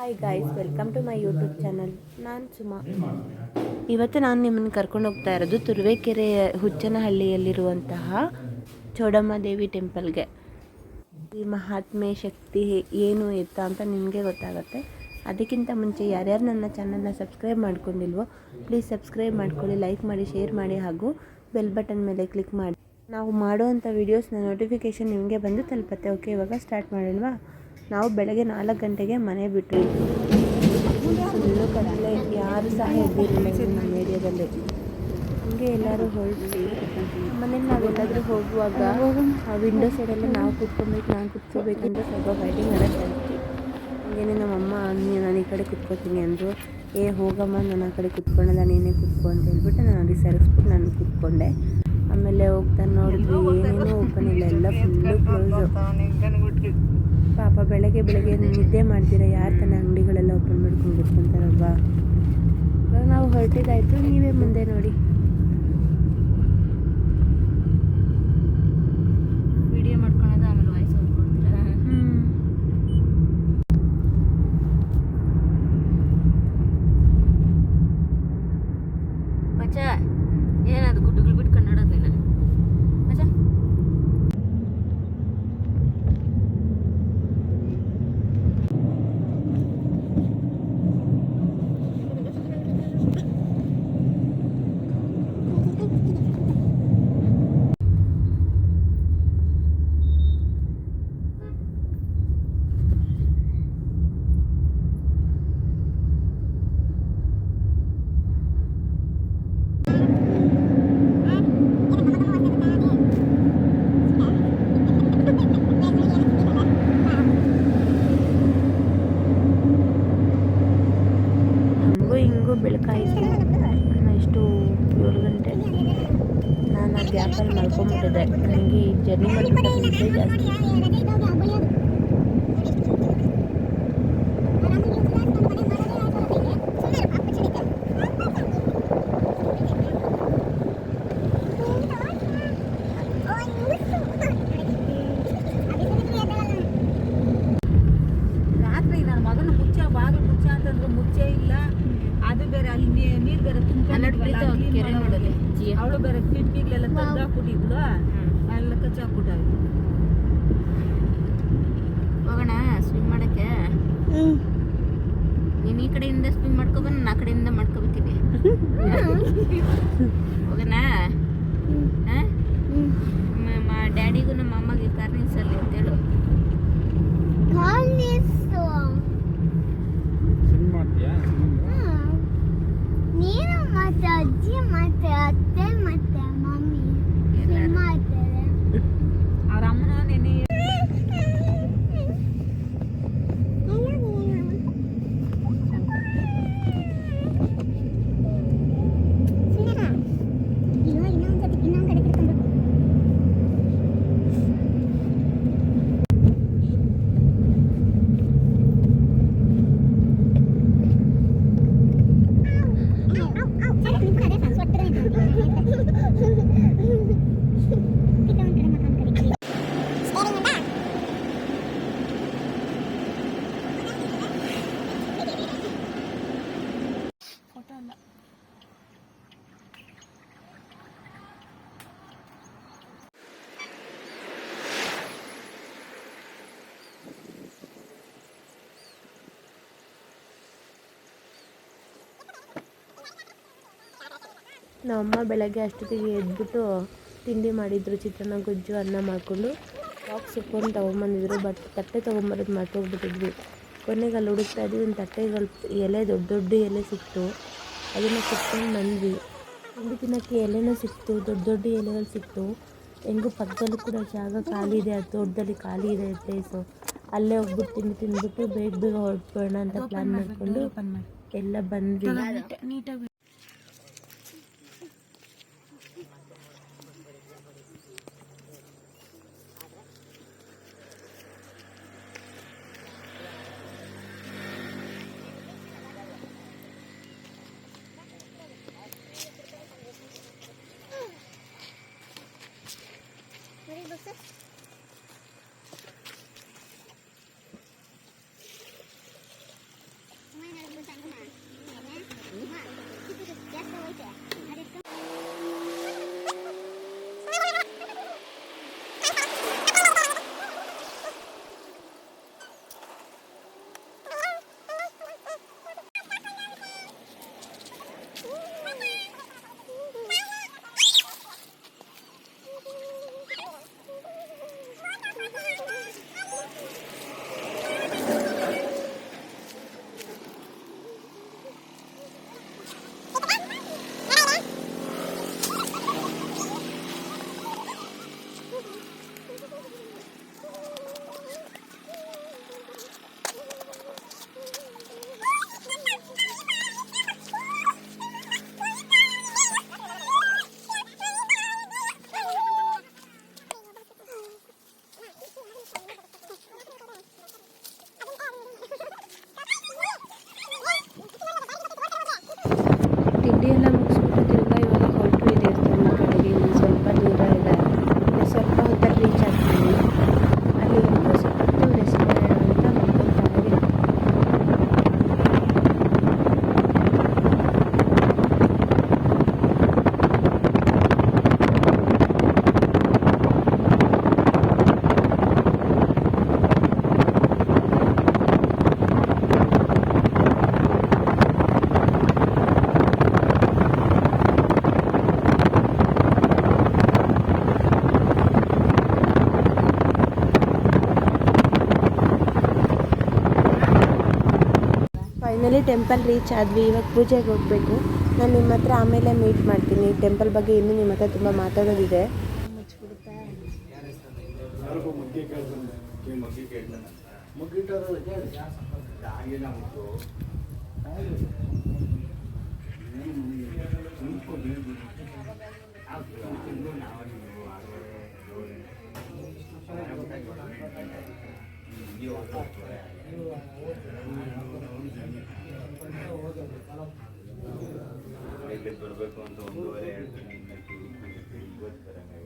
Hi guys welcome to my YouTube channel ನಾನು ಸುಮಾ. ಇವತ್ತು ನಾನು ನಿಮ್ಮನ್ನು ಕರ್ಕೊಂಡು ಹೋಗ್ತಾ ಇರೋದು ತುರುವೇಕೆರೆ ಹುಚ್ಚನಹಳ್ಳಿಯಲ್ಲಿರುವಂತಹ ಚೌಡಮ್ಮ ದೇವಿ ಟೆಂಪಲ್ಗೆ. ಈ ಮಹಾತ್ಮೆ ಶಕ್ತಿ ಏನು ಎತ್ತ ಅಂತ ನಿಮಗೆ ಗೊತ್ತಾಗುತ್ತೆ. ಅದಕ್ಕಿಂತ ಮುಂಚೆ ಯಾರ್ಯಾರು ನನ್ನ ಚಾನಲ್ನ ಸಬ್ಸ್ಕ್ರೈಬ್ ಮಾಡ್ಕೊಂಡಿಲ್ವೋ ಪ್ಲೀಸ್ ಸಬ್ಸ್ಕ್ರೈಬ್ ಮಾಡ್ಕೊಳ್ಳಿ ಲೈಕ್ ಮಾಡಿ ಶೇರ್ ಮಾಡಿ ಹಾಗೂ ಬೆಲ್ ಬಟನ್ ಮೇಲೆ ಕ್ಲಿಕ್ ಮಾಡಿ. ನಾವು ಮಾಡುವಂಥ ವೀಡಿಯೋಸ್ನ ನೋಟಿಫಿಕೇಷನ್ ನಿಮಗೆ ಬಂದು ತಲುಪತ್ತೆ. ಓಕೆ ಇವಾಗ ಸ್ಟಾರ್ಟ್ ಮಾಡೋಣವಾ ನಾವು ಬೆಳಗ್ಗೆ ನಾಲ್ಕು ಗಂಟೆಗೆ ಮನೆ ಬಿಟ್ಟರು ಫುಲ್ಲು ಕಡಲೆ, ಯಾರು ಸಹ ಎದ್ದಿರಲಿಲ್ಲ ಇಲ್ಲಿ ನಮ್ಮ ಏರಿಯಾದಲ್ಲಿ. ಹಂಗೆ ಎಲ್ಲರೂ ಹೊರಡ್ತೀವಿ ಮನೇಲಿ ನಾವೆಲ್ಲಾದರೂ ಹೋಗುವಾಗ ಆ ವಿಂಡೋ ಸೈಡಲ್ಲಿ ನಾವು ಕುತ್ಕೊಬೇಕು ನಾನು ಅಂತ ಸ್ವಲ್ಪ ಫೈಟಿಂಗ್ ಎಲ್ಲ ಕಳಿಸ್ತೀವಿ ಹಂಗೇನೆ ನಮ್ಮಮ್ಮ ನೀ- ನಾನು ಈ ಕಡೆ ಕುತ್ಕೋತೀನಿ ಅಂದರು. ಏ, ಹೋಗಮ್ಮ, ನಾನು ಆ ಕಡೆ ಕುತ್ಕೊಳ್ಳೋದ ನೀನೇ ಕುತ್ಕೊ ಅಂತ ಹೇಳ್ಬಿಟ್ಟು ನಾನು ಅವ್ರಿಗೆ ಸರಿಸ್ಬಿಟ್ಟು ನಾನು ಕುತ್ಕೊಂಡೆ. ಆಮೇಲೆ ಹೋಗ್ತಾ ನೋಡಿದ್ವಿ. ಏನೇನೂ ಓಪನ್ ಇಲ್ಲ. ಎಲ್ಲ ಫುಲ್ಲು ಕ್ಲೋಸು ಪಾಪ ಬೆಳಗ್ಗೆ ಬೆಳಗ್ಗೆ ನಿದ್ದೆ ಮಾಡ್ತೀರಾ? ಯಾರು ತನ್ನ ಅಂಗಡಿಗಳೆಲ್ಲ ಓಪನ್ ಮಾಡ್ಕೊಂಡು ಬಿಟ್ಕೊಂತಾರಲ್ವಾ ಇವಾಗ ನಾವು ಹೊರಟಿದ್ದಾಯ್ತು, ನೀವೇ ಮುಂದೆ ನೋಡಿ. ಗ್ಯಾಪಲ್ಲಿ ಮಲ್ಕೊಂಬಿಟ್ಟಿದ್ದೆ ನನಗೆ ಈ ಜರ್ನಿ ಮಾಡಿಬಿಟ್ಟು ನಿದ್ದೆ ಜಾಸ್ತಿ ತೆಗ್ದಾಕ್ಬಿಟ್ಟಿದ್ಲು ಎಲ್ಲ ಕಚ್ಚಾಕ್ಬಿಟ್ಟಾಗ ಹೋಗೋಣ ಸ್ವಿಮ್ ಮಾಡಕ್ಕೆ. ನೀನು ಈ ಕಡೆಯಿಂದ ಸ್ವಿಮ್ ಮಾಡ್ಕೊಬಂದು ನಾನು ಆ ಕಡೆಯಿಂದ ಮಾಡ್ಕೊಬತ್ತೀನಿ ಹೋಗೋಣ ಹಾ? ನಮ್ಮ ಡ್ಯಾಡಿಗೂ ನಮ್ಮ ಅಮ್ಮಗೆ ಕಾರ್ ನಿಲ್ಸಲ್ಲಿ ಅಂತೇಳು ನೀನು ಮತ್ತೆ ಅಜ್ಜಿ ಮತ್ತೆ ಅತ್ತೆ ಮತ್ತೆ ಮಮ್ಮಿ ಎಲ್ಲರೂ. ಮಾಡ್ತಾರೆ ಅವ್ರ ಅಮ್ಮನ ನೆನೆ ನಮ್ಮಮ್ಮ ಬೆಳಗ್ಗೆ ಅಷ್ಟೊತ್ತಿಗೆ ಎದ್ಬಿಟ್ಟು ತಿಂಡಿ ಮಾಡಿದ್ರು ಚಿತ್ರಾನ್ನ ಗೊಜ್ಜು ಅನ್ನ ಮಾಡಿಕೊಂಡು ಬಾಕ್ಸ್ ಇಟ್ಕೊಂಡು ತೊಗೊಂಬಂದಿದ್ರು. ಬಟ್ ತಟ್ಟೆ ತೊಗೊಂಬರೋದು ಮರ್ತೋಗ್ಬಿಟ್ಟಿದ್ವಿ ಕೊನೆಗೆ ಅಲ್ಲಿ ಹುಡುಕ್ತಾ ಇದ್ವಿ. ಒಂದು ತಟ್ಟೆಗಳು ಎಲೆ ದೊಡ್ಡ ದೊಡ್ಡ ಎಲೆ ಸಿಕ್ತು. ಅದನ್ನು ಸಿಕ್ಕೊಂಡು ಬಂದ್ವಿ. ತಿಂಡಿ ತಿನ್ನೋಕ್ಕೆ ಎಲೆನೂ ಸಿಕ್ತು ದೊಡ್ಡ ದೊಡ್ಡ ಎಲೆಗಳು ಸಿಕ್ತು. ಹೆಂಗೂ ಪಕ್ಕದಲ್ಲಿ ಕೂಡ ಜಾಗ ಖಾಲಿ ಇದೆ ಅದು ತೋಟದಲ್ಲಿ ಖಾಲಿ ಇದೆ ಪ್ಲೇಸು ಅಲ್ಲೇ ಹೋಗ್ಬಿಟ್ಟು ತಿಂಡಿ ತಿಂದ್ಬಿಟ್ಟು ಬೇಗ ಬೇಗ ಹೊರಟ್ಬಿಡೋಣ ಅಂತ ಪ್ಲ್ಯಾನ್ ಮಾಡಿಕೊಂಡು ಎಲ್ಲ ಬಂದ್ವಿ. ತಿಂಡಿ ಫೈನಲಿ ಟೆಂಪಲ್ ರೀಚ್ ಆದ್ವಿ, ಇವಾಗ ಪೂಜೆಗೆ ಹೋಗಬೇಕು. ನಾನು ನಿಮ್ಮ ಹತ್ರ ಆಮೇಲೆ ಮೀಟ್ ಮಾಡ್ತೀನಿ. ಟೆಂಪಲ್ ಬಗ್ಗೆ ಇನ್ನೂ ನಿಮ್ಮ ಹತ್ರ ತುಂಬ ಮಾತಾಡೋದಿದೆ. ಬರಬೇಕು ಅಂತ ಒಂದೂವರೆ ಹೇಳ್ತೀನಿ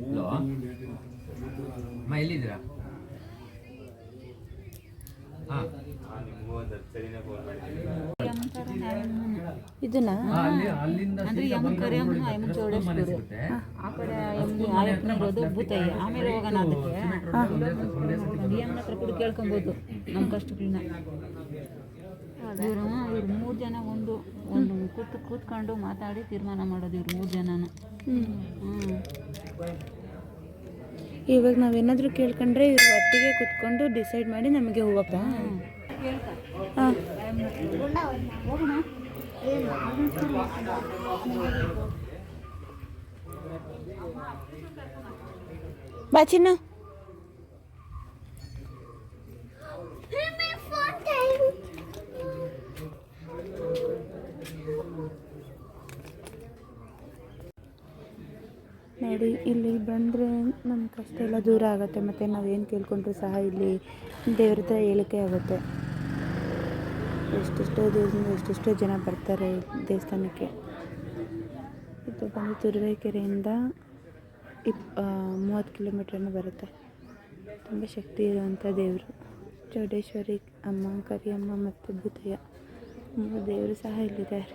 ಹಲೋ? ಅಮ್ಮ ಎಲ್ಲಿದ್ದೀರಾ? ಹಾಂ. ನಿಮಗೂ ಒಂದು ಹತ್ತು ಸರಿನೇ ಫೋನ್ ಮಾಡಿದ್ದೀನಿ. ಇದನ್ನ ಅಲ್ಲಿಂದ ಅಂದ್ರೆ ಯಮನ್ ಕರಿಯಮ್ಮ ಚೌಡೇಶ್ವರಿ. ಆ ಕಡೆ ಭೂತಯ್ಯ ಆಮೇಲೆ ಹೋಗೋಣ ಅದಕ್ಕೆ. ಯಮನ ಹತ್ರ ಕೂಡ ಕೇಳ್ಕೊಬೋದು. ನಮ್ಮ ಕಷ್ಟಗಳನ್ನ ಇವರು ಇವ್ರು ಮೂರು ಜನ ಒಂದು ಒಂದು ಕೂತು ಕೂತ್ಕೊಂಡು ಮಾತಾಡಿ ತೀರ್ಮಾನ ಮಾಡೋದು ಇವ್ರು ಮೂರು ಜನನ. ಹ್ಞೂ ಇವಾಗ ನಾವೇನಾದರೂ ಕೇಳ್ಕೊಂಡ್ರೆ ಇವ್ರು ಒಟ್ಟಿಗೆ ಕೂತ್ಕೊಂಡು ಡಿಸೈಡ್ ಮಾಡಿ ನಮಗೆ ಹೋಗಪ್ಪ ಹಾಂ. ಹೋಗೋಣ ಬಾ ಚಿನ್ನು. ನೋಡಿ, ಇಲ್ಲಿ ಬಂದರೆ ನಮ್ಮ ಕಷ್ಟ ಎಲ್ಲ ದೂರ ಆಗುತ್ತೆ. ಮತ್ತು ನಾವೇನು ಕೇಳ್ಕೊಂಡ್ರೂ ಸಹ ಇಲ್ಲಿ ದೇವ್ರ ಹತ್ರ ಹೇಳಿಕೆ ಆಗುತ್ತೆ. ಎಷ್ಟೆಷ್ಟೋ ದೂರದಿಂದ ಎಷ್ಟೆಷ್ಟೋ ಜನ ಬರ್ತಾರೆ ದೇವಸ್ಥಾನಕ್ಕೆ. ಇದು ಬಂದು ತುರುವೇಕೆರೆಯಿಂದ ಇಪ್ ಮೂವತ್ತು ಕಿಲೋಮೀಟ್ರನ್ನು ಬರುತ್ತೆ. ತುಂಬ ಶಕ್ತಿ ಇರುವಂಥ ದೇವರು. ಚೌಡೇಶ್ವರಿ ಅಮ್ಮ, ಕರಿಯಮ್ಮ ಮತ್ತು ಭೂತಯ್ಯ. ಮೂರು ದೇವರು ಸಹ ಇಲ್ಲಿದ್ದಾರೆ.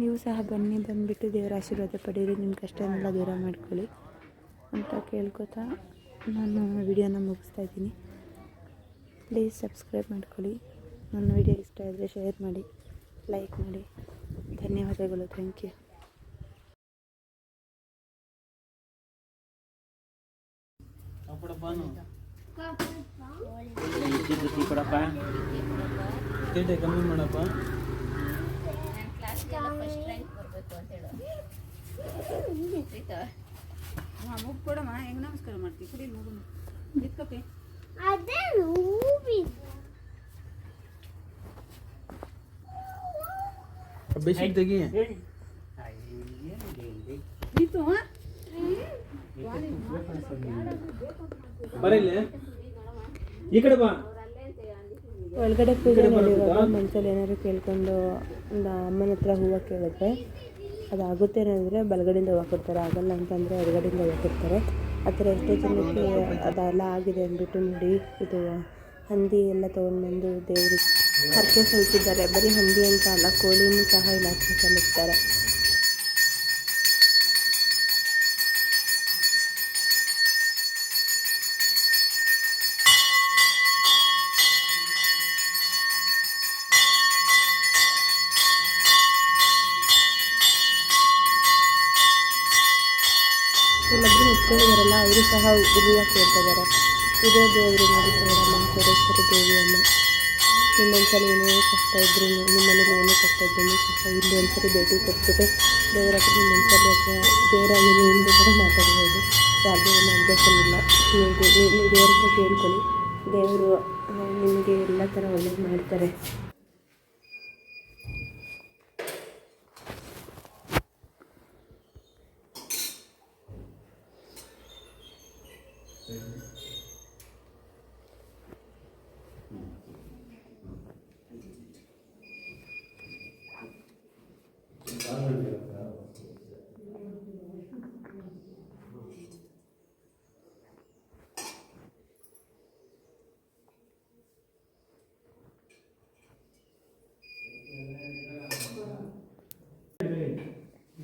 ನೀವು ಸಹ ಬನ್ನಿ ಬಂದುಬಿಟ್ಟು ದೇವರ ಆಶೀರ್ವಾದ ಪಡೀರಿ ನಿಮ್ಮ ಕಷ್ಟನೆಲ್ಲ ದೂರ ಮಾಡ್ಕೊಳ್ಳಿ ಅಂತ ಕೇಳ್ಕೊತಾ ನಾನು ವಿಡಿಯೋನ ಮುಗಿಸ್ತಾ ಇದ್ದೀನಿ. ಪ್ಲೀಸ್ ಸಬ್ಸ್ಕ್ರೈಬ್ ಮಾಡ್ಕೊಳ್ಳಿ. ನನ್ನ ವಿಡಿಯೋ ಇಷ್ಟ ಆದರೆ ಶೇರ್ ಮಾಡಿ ಲೈಕ್ ಮಾಡಿ. ಧನ್ಯವಾದಗಳು ಥ್ಯಾಂಕ್ ಯು ಕಮ್ಮಿ ಮಾಡಪ್ಪ. ಕ್ಲಾಸ್ಗೆಲ್ಲ ಫಸ್ಟ್ ರ್ಯಾಂಕ್ ಬರಬೇಕು ಅಂತ ಹೇಳು ಮುಗ್ ಕೊಡಮ್ಮ ಹೆಂಗೆ ನಮಸ್ಕಾರ ಮಾಡ್ತೀವಿ ಕುಡಿ ಮಗು ನಿತ್ಕಪ್ಪಿ ಅದೇ ಹೂವಿ ಬೆಡ್ಶೀಟ್ ತೆಗಿ ನಿಂತು ಬರೀಲಿ ಈ ಕಡೆ ಬಾ ಒಳಗಡೆ ಪೂಜೆ ನಡೆಯುವಾಗ ಮನಸ್ಸಲ್ಲಿ ಏನಾದ್ರು ಕೇಳ್ಕೊಂಡು ಒಂದು ಅಮ್ಮನ ಹತ್ರ ಹೂವು ಕೇಳಿದ್ರೆ ಅದಾಗುತ್ತೆ ಅಂದರೆ ಬಲಗಡೆಯಿಂದ ಹೂವು ಕೊಡ್ತಾರೆ, ಆಗಲ್ಲ ಅಂತಂದರೆ ಎಡಗಡೆಯಿಂದ ಹೂವು ಕೊಡ್ತಾರೆ. ಆ ಥರ ಎಷ್ಟೋ ಜನಕ್ಕೆ ಅದೆಲ್ಲ ಆಗಿದೆ ಅಂದ್ಬಿಟ್ಟು ನೋಡಿ ಇದು ಹಂದಿ ಎಲ್ಲ ತೊಗೊಂಡ್ಬಂದು ದೇವರಿಗೆ ಹರಕೆ ಸಲ್ಲಿಸಿದ್ದಾರೆ. ಬರೀ ಹಂದಿ ಅಂತ ಅಲ್ಲ, ಕೋಳಿನೂ ಸಹ ಇಲ್ಲಿ ಹರಕೆ ಸಲ್ಲಿಸ್ತಾರೆ. ಅವರು ಸಹ ಉರಿಯ ಕೇಳ್ತಾ ಇದ್ದಾರೆ ಇದೇ ದೇವರು ನೋಡಿ ಚೌಡಮ್ಮ ಚೌಡೇಶ್ವರಿ ದೇವಿಯಮ್ಮ ಇನ್ನೊಂದ್ಸಲ ಏನೇ ಕಷ್ಟ ಇದ್ರು ನಿಮ್ಮ ಮನೇಲಿ ಏನೇ ಕಷ್ಟ ಇದ್ರೂ ಸಹ ಇಲ್ಲಿ ಒಂದ್ಸರಿ ಭೇಟಿ ಕೊಟ್ಬಿಟ್ಟು ದೇವರ ಹತ್ರ ಇನ್ನೊಂದ್ಸಲ ಹತ್ರ ದೇವರ ಹಿಂದೆ ಕೂಡ ಮಾತಾಡ್ಬೋದು. ಯಾವುದೇ ಏನು ಅಭ್ಯಾಸವಿಲ್ಲ. ಇಲ್ಲ ನೀವು ದೇವ್ರ ಕೇಳ್ಕೊಳ್ಳಿ. ದೇವರು ನಿಮಗೆ ಎಲ್ಲ ಥರ ಒಳ್ಳೇದು ಮಾಡ್ತಾರೆ.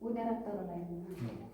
오나라 떨어나 있는 네.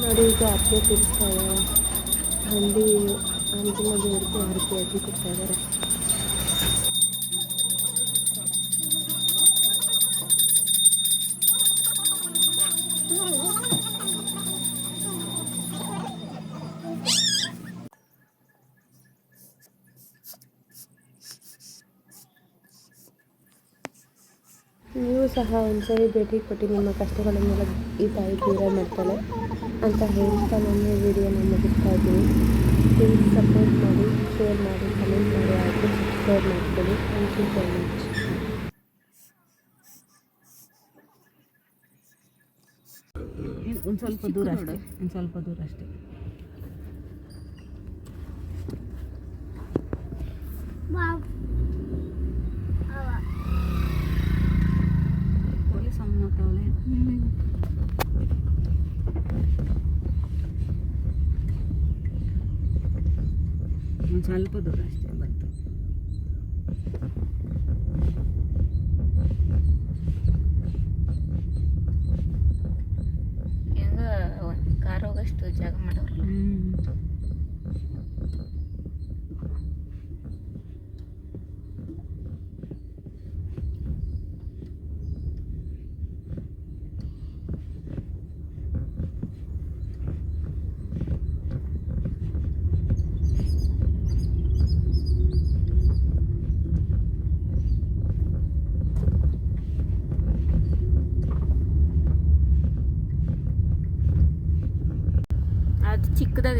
ನೋಡಿ, ಈಗ ಅರ್ಕೆ ತಿರ್ಸ್ತಾರೆ ಹಂದಿ ಅಂತಿಮ ದೇವರಿಗೆ ಅರ್ಕೆ ಹಾಕಿ ಕೊಡ್ತಾ ಇದ್ದಾರೆ ನೀವು ಸಹ ಒಂದ್ಸರಿ ಭೇಟಿ ಕೊಟ್ಟು ನಿಮ್ಮ ಕಷ್ಟಗಳನ್ನೆಲ್ಲ ಈ ತಾಯಿ ದೂರ ಮಾಡ್ತಾಳೆ ಅಂತ ಹೇಳ್ತಾ ನನ್ನ ವಿಡಿಯೋನ ಮುಗಿಸ್ತಾ ಇದ್ದೀನಿ. ಪ್ಲೀಸ್ ಸಪೋರ್ಟ್ ಮಾಡಿ ಶೇರ್ ಮಾಡಿ ಕಮೆಂಟ್ ಮಾಡಿ ಹಾಗೂ ಸಬ್ಸ್ಕ್ರೈಬ್ ಮಾಡ್ಕೊಳ್ಳಿ. ಥ್ಯಾಂಕ್ ಯು ಸೋ ಮಚ್ ಒಂದು ಸ್ವಲ್ಪ ದೂರ ಅಷ್ಟೇ ಒಂದು ಸ್ವಲ್ಪ ದೂರ ಅಷ್ಟೇ. ಪೊಲೀಸ್ ಒಂದು ಸ್ವಲ್ಪ ದೂರ ಅಷ್ಟೇ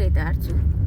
Eder'cim.